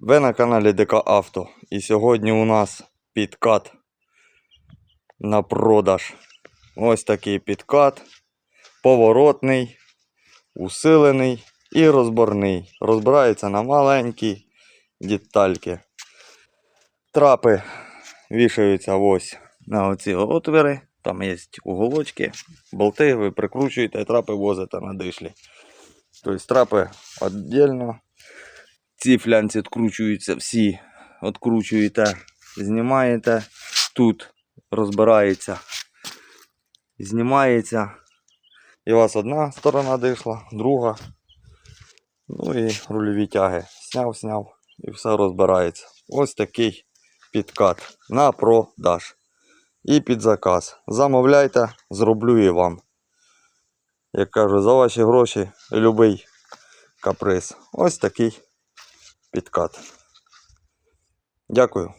Ви на каналі ДК Авто. І сьогодні у нас підкат на продаж. Ось такий підкат. Поворотний, усилений і розборний. Розбирається на маленькі детальки. Трапи вішаються ось на оці отвори. Там є уголочки, болти, ви прикручуєте, трапи возите на дишлі. Тобто трапи віддільно. Ці флянці відкручуються всі. Откручуєте, знімаєте. Тут розбирається, знімається. І у вас одна сторона дишла, друга. Ну і рульові тяги. Сняв, сняв і все розбирається. Ось такий підкат на продаж. І під заказ. Замовляйте, зроблю і вам. Як кажу, за ваші гроші любий каприз. Ось такий підкат. Дякую.